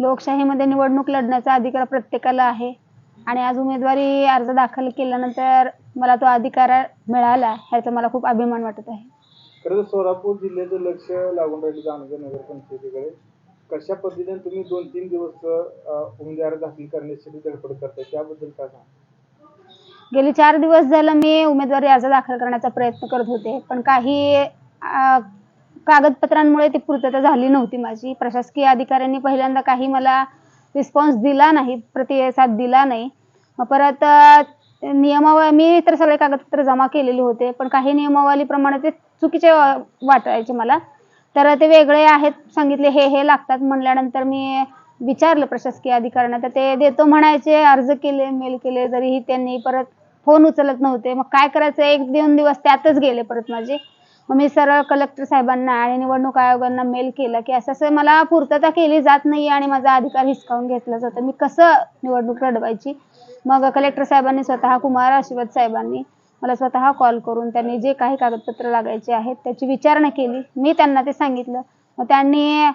लोकशाहीमध्ये निवडणूक लढण्याचा अधिकार प्रत्येकाला आहे. आणि आज उमेदवारी अर्ज दाखल केल्यानंतर मला तो अधिकार मिळाला ह्याचा मला खूप अभिमान वाटत आहे. खरं तर सोलापूर जिल्ह्याचं लक्ष लागून राहिलं जाणगे नगर पंचायतीकडे कशा पद्धतीने तुम्ही दोन तीन दिवस उमेदवार दाखल करण्यासाठी धडपड करताय त्याबद्दल काय सांगा गेली चार दिवस झालं मी उमेदवारी अर्ज दाखल करण्याचा प्रयत्न करत होते पण काही कागदपत्रांमुळे ती पूर्तता झाली नव्हती माझी. प्रशासकीय अधिकाऱ्यांनी पहिल्यांदा काही मला रिस्पॉन्स दिला नाही प्रतिसाद दिला नाही. मग परत अ, नियमावली मी तर सगळे कागदपत्र जमा केलेले होते पण काही नियमावलीप्रमाणे ते चुकीचे वाटायचे मला. तर ते वेगळे आहेत सांगितले हे हे लागतात म्हणल्यानंतर मी विचारलं प्रशासकीय अधिकाऱ्यांना तर ते देतो म्हणायचे अर्ज केले मेल केले तरीही त्यांनी परत फोन उचलत नव्हते. मग काय करायचं? एक दोन दिवस त्यातच गेले परत माझे. मग मी सरळ कलेक्टर साहेबांना आणि निवडणूक आयोगांना मेल केलं की असं असं मला पूर्तता केली जात नाही आणि माझा अधिकार हिसकावून घेतला जातो मी कसं निवडणूक लढवायची? मग कलेक्टर साहेबांनी स्वतः कुमार आशीर्वाद साहेबांनी मला स्वतः कॉल करून त्यांनी जे काही कागदपत्र लागायचे आहेत त्याची विचारणा केली. मी त्यांना ते सांगितलं. मग त्यांनी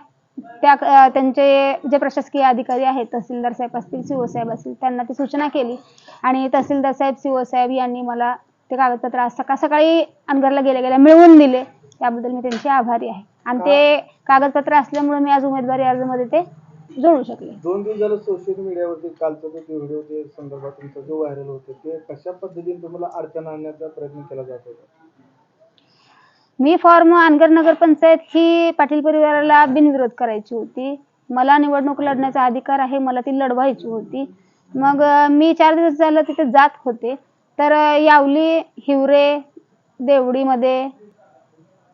त्या त्यांचे जे प्रशासकीय अधिकारी आहेत तहसीलदार साहेब असतील सीओ साहेब असतील त्यांना ती सूचना केली. आणि तहसीलदार साहेब सीओ साहेब यांनी मला ते कागदपत्र आज सकाळ सकाळी अनगरला गेल्या गेल्या मिळवून दिले. त्याबद्दल मी त्यांची आभारी आहे. आणि ते कागदपत्र असल्यामुळे मी आज उमेदवारी अर्जमध्ये ते जोडू शकले. दोन दिवस झालं सोशल मीडियावरती कालचा जो व्हिडिओ ते संदर्भात तुमचा जो व्हायरल होतो ते कशा पद्धतीने तुम्हाला अडचण आणण्याचा प्रयत्न केला जात होता? मी फॉर्म अनगर नगर पंचायत ही पाटील परिवाराला बिनविरोध करायची होती. मला निवडणूक लढण्याचा अधिकार आहे मला ती लढवायची होती. मग मी चार दिवस झालं तिथे जात होते. तर यावली हिवरे देवडीमध्ये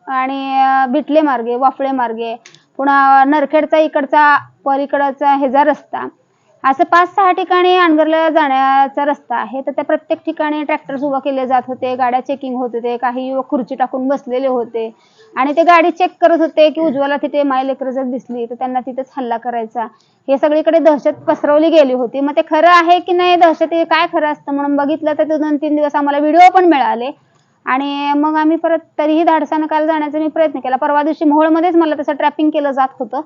आणि भिटले मार्गे वाफळे मार्गे पुन्हा नरखेडचा इकडचा पलीकडचा ह्याचा रस्ता असं पाच सहा ठिकाणी अनगरला जाण्याचा रस्ता आहे. तर त्या प्रत्येक ठिकाणी ट्रॅक्टर्स उभा केले जात होते गाड्या चेकिंग होत होते काही युवक खुर्ची टाकून बसलेले होते. आणि ते गाडी चेक करत होते की उज्ज्वला तिथे माय लेकर जर दिसली तर त्यांना तिथेच हल्ला करायचा. हे सगळीकडे दहशत पसरवली गेली होती. मग ते खरं आहे की नाही? दहशत हे काय खरं असतं? म्हणून बघितलं तर दोन तीन दिवस आम्हाला व्हिडिओ पण मिळाले. आणि मग आम्ही परत तरीही धाडसानं काल जाण्याचा मी प्रयत्न केला. परवा दिवशी मोहोळमध्येच मला तसं ट्रॅपिंग केलं जात होतं.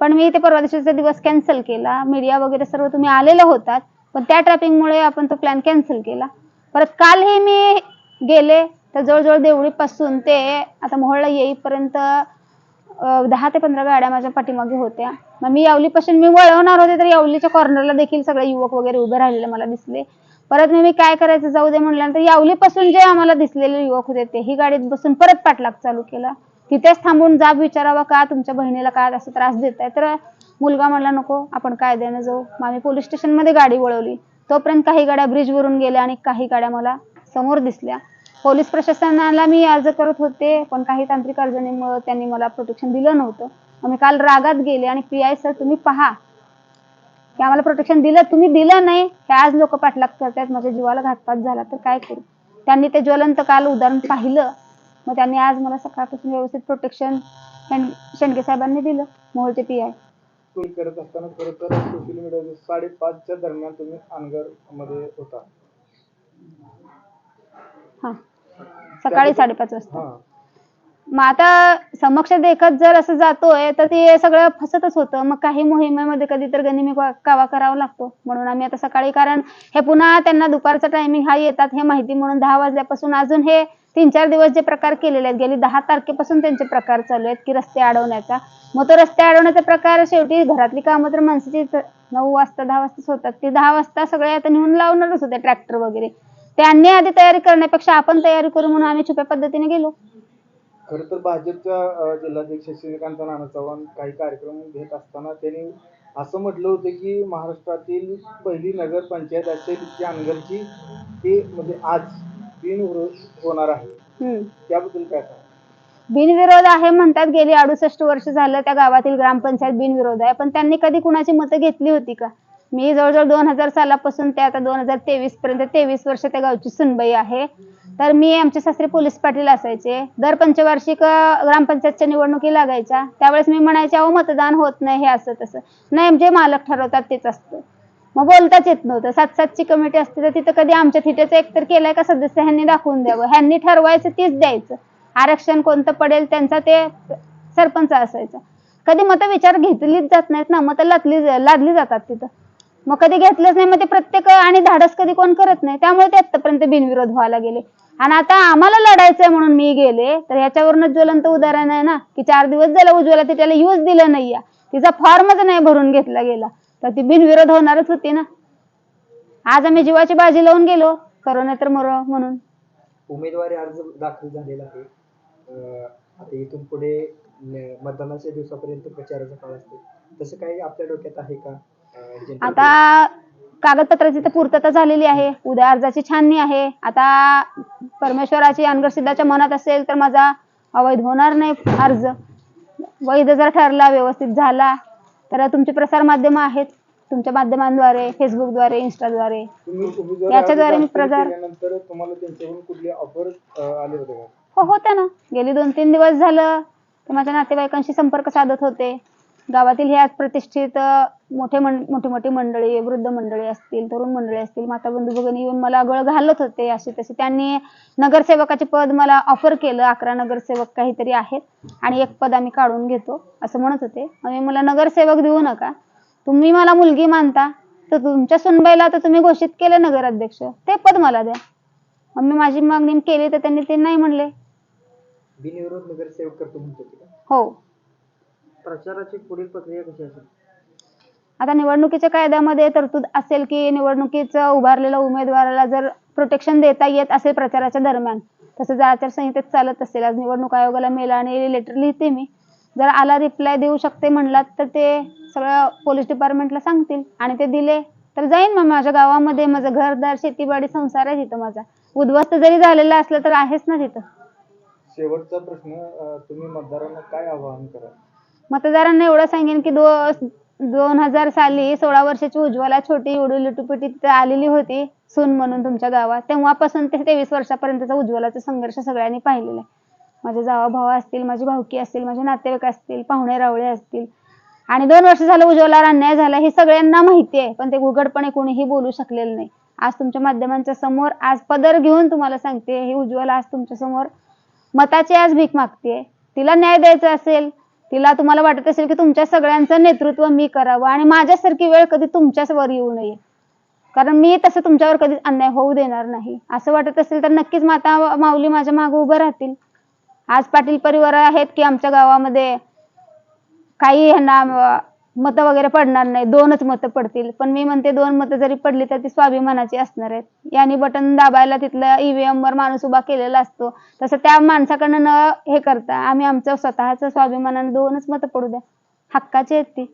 पण मी ते परवा दिवशीचा दिवस कॅन्सल केला. मीडिया वगैरे सर्व तुम्ही आलेले होतात. पण त्या ट्रॅपिंगमुळे आपण तो प्लॅन कॅन्सल केला. परत कालही मी गेले तर जवळजवळ देवळीपासून ते आता मोहळला येईपर्यंत दहा ते पंधरा गाड्या माझ्या पाठीमागे होत्या. मग मी यावलीपासून मी वळवणार होते तर यावलीच्या कॉर्नरला देखील सगळे युवक वगैरे उभे राहिलेले मला दिसले. परत मी मी काय करायचं? जाऊ दे म्हणल्यानंतर यावलीपासून जे आम्हाला दिसलेले युवक होते ते ही गाडीत बसून परत पाठलाग चालू केला. तिथेच थांबून जाब विचारावा का? तुमच्या बहिणीला का असं त्रास देताय? तर मुलगा म्हणला नको आपण कायद्याने जाऊ. मग आम्ही पोलीस स्टेशनमध्ये गाडी वळवली. तोपर्यंत काही गाड्या ब्रिजवरून गेल्या आणि काही गाड्या मला समोर दिसल्या. पोलीस प्रशासनाला मी अर्ज करत होते पण काही तांत्रिक अडचणीमुळे त्यांनी मला प्रोटेक्शन दिलं नव्हतं. आम्ही मी काल रागात गेले आणि पी आय सर तुम्ही पहा. की आम्हाला प्रोटेक्शन दिलं तुम्ही दिलं नाही. हे आज लोक पाठलाग करतात माझ्या जीवाला घातपात झाला तर काय करू? त्यांनी ते ज्वलंत काल उदाहरण पाहिलं. मग त्यांनी आज मला सकाळपासून व्यवस्थित प्रोटेक्शन शेंडगे साहेबांनी दिलं मोहोळचे पी आय तुम्ही करत असताना खरं तर सोशल मीडिया साडेपाचच्या दरम्यान तुम्ही अनगरमध्ये होता. हा. सकाळी साडेपाच वाजता. हा. मग आता समक्ष देखत जर असं जातोय तर ते सगळं फसतच होतं. मग काही मोहिमेमध्ये कधी तर गनिमी कावा करावा लागतो. म्हणून आम्ही आता सकाळी कारण हे पुन्हा त्यांना दुपारचा टायमिंग हा येतात हे माहिती म्हणून दहा वाजल्यापासून अजून हे तीन चार दिवस जे प्रकार केलेले आहेत गेली दहा तारखेपासून त्यांचे प्रकार चालू आहेत की रस्ते अडवण्याचा. मग तो रस्ते अडवण्याचा प्रकार शेवटी घरातली कामं तर माणसाची नऊ वाजता दहा वाजताच होतात. ते दहा वाजता सगळे आता नेऊन लावणारच होते ट्रॅक्टर वगैरे. त्यांनी आधी तयारी करण्यापेक्षा आपण तयारी करू म्हणून आम्ही छुप्या पद्धतीने गेलो. खरं तर भाजपच्या जिल्हाध्यक्ष श्रीकांत नाना चव्हाण काही कार्यक्रम घेत असताना त्यांनी असं म्हटलं होतं की महाराष्ट्रातील पहिली नगर पंचायत असेल की अनगरची ती म्हणजे आज बिनविरोध होणार आहे. त्याबद्दल काय सांगा बिनविरोध आहे म्हणतात गेली अडुसष्ट वर्ष झालं त्या गावातील ग्रामपंचायत बिनविरोध आहे. पण त्यांनी कधी कुणाची मतं घेतली होती का? मी जवळजवळ दोन हजार सालापासून ते आता दोन हजार तेवीस पर्यंत तेवीस वर्ष त्या गावची सुनबाई आहे. तर मी आमचे सासरे पोलीस पाटील असायचे. दर पंचवार्षिक ग्रामपंचायतच्या निवडणुकी लागायच्या. त्यावेळेस मी म्हणायचे अहो मतदान होत नाही हे असं तसं. नाही जे मालक ठरवतात तेच असतं. मग बोलताच येत नव्हतं. सात सातची कमिटी असते तर तिथं कधी आमच्या थिटेचं एकतर केलंय का सदस्य ह्यांनी दाखवून द्यावं. ह्यांनी ठरवायचं तीच द्यायचं. आरक्षण कोणतं पडेल त्यांचा ते सरपंच असायचा. कधी मतं विचार घेतलीच जात नाहीत ना मतं लादली लादली जातात तिथं. मग कधी घेतलंच नाही मग ते प्रत्येक आणि धाडस कधी कोण करत नाही. त्यामुळे ते आतापर्यंत बिनविरोध व्हायला गेले. आणि आता आम्हाला लढायचंय म्हणून मी गेले तर ह्याच्यावरनं ज्वलंत उदाहरण आहे ना की चार दिवस झाला उज्ज्वला ते त्याला यूज दिलं नाहीये. तिचा फॉर्मच नाही भरून घेतला गेला. तर ती बिनविरोध होणारच होती ना. आज आम्ही जीवाची बाजी लावून गेलो करो नाही तर मरो म्हणून. उमेदवारी अर्ज दाखल झालेला आहे. अं, आता इथून पुढे न- मतदानाच्या दिवसापर्यंत प्रचाराचा काळ असतो. तसं काही आपल्या डोक्यात आहे का? अं? आता कागदपत्राची तर पूर्तता झालेली आहे. उद्या अर्जाची छाननी आहे. आता परमेश्वराची अनगर सिद्धाच्या मनात असेल तर माझा अवैध होणार नाही अर्ज. वैध जर ठरला व्यवस्थित झाला तर तुमची प्रसार माध्यम आहेत. तुमच्या माध्यमांद्वारे फेसबुकद्वारे इंस्टाद्वारे याच्याद्वारे मी का? हो होत्या ना. गेली दोन तीन दिवस झालं ते माझ्या नातेवाईकांशी संपर्क साधत होते. गावातील हे आज प्रतिष्ठित मोठे मोठी मोठी मंडळी वृद्ध मंडळी असतील तरुण मंडळी असतील माता बंधू भगिनी येऊन मला गळ घालत होते असे तसे त्यांनी नगरसेवकाचे पद मला ऑफर केलं अकरा नगरसेवक काहीतरी आहेत आणि एक पद आम्ही काढून घेतो असं म्हणत होते. आणि मला नगरसेवक देऊ नका. तुम्ही मला मुलगी मानता तर तुमच्या सुनबाईला तर तुम्ही घोषित केले नगराध्यक्ष. ते पद मला द्या. मग मी माझी मागणी केली तर त्यांनी ते नाही म्हणले? हो. प्रचाराची पुढील प्रक्रिया कशी असेल? आता निवडणुकीच्या कायद्यामध्ये तरतूद असेल की निवडणुकीचं उभारलेल्या उमेदवाराला जर प्रोटेक्शन देता येत असेल प्रचाराच्या दरम्यान तसं जर आचारसंहितेत चालत असेल आज निवडणूक आयोगाला मेल आणि लेटर लिहिते मी. जर आला रिप्लाय देऊ शकते म्हणलात तर ते सगळं पोलीस डिपार्टमेंटला सांगतील आणि ते दिले तर जाईन मग माझ्या गावामध्ये. माझं घरदार शेतीवाडी संसार आहे तिथं माझा. उद्ध्वस्त जरी झालेला असलं तर आहेच ना तिथं. शेवटचा प्रश्न तुम्ही मतदारांना काय आवाहन करा मतदारांना एवढं सांगेन की दो दोन हजार साली सोळा वर्षाची उज्ज्वला छोटी उडू लुटुपुटी आलेली होती सून म्हणून तुमच्या गावात. तेव्हापासून ते तेवीस वर्षापर्यंतचा उज्ज्वलाचा संघर्ष सगळ्यांनी पाहिलेला आहे. माझे जावा भाऊ असतील माझी भावकी असतील माझे नातेवाईक असतील पाहुणे रावळे असतील. आणि दोन वर्ष झालं उज्ज्वलावर अन्याय झाला हे सगळ्यांना माहिती आहे पण ते उघडपणे कोणीही बोलू शकलेलं नाही. आज तुमच्या माध्यमांच्या समोर आज पदर घेऊन तुम्हाला सांगते हे उज्ज्वला आज तुमच्यासमोर मताची आज भीक मागते तिला न्याय द्यायचा असेल तिला तुम्हाला वाटत असेल की तुमच्या सगळ्यांचं नेतृत्व मी करावं आणि माझ्यासारखी वेळ कधी तुमच्याच वर येऊ नये. कारण मी तसं तुमच्यावर कधीच अन्याय होऊ देणार नाही. असं वाटत असेल तर नक्कीच माता माऊली माझ्या मागे उभं राहतील. आज पाटील परिवार आहेत की आमच्या गावामध्ये काही ह्यांना मतं वगैरे पडणार नाही. दोनच मतं पडतील. पण मी म्हणते दोन मतं जरी पडली तर ती स्वाभिमानाची असणार आहेत. यांनी बटन दाबायला तिथल्या ईव्हीएम वर माणूस उभा केलेला असतो. तसं त्या माणसाकडनं न हे करता आम्ही आमचं स्वतःच स्वाभिमानाने दोनच मतं पडू द्या. हक्काची आहेत ती.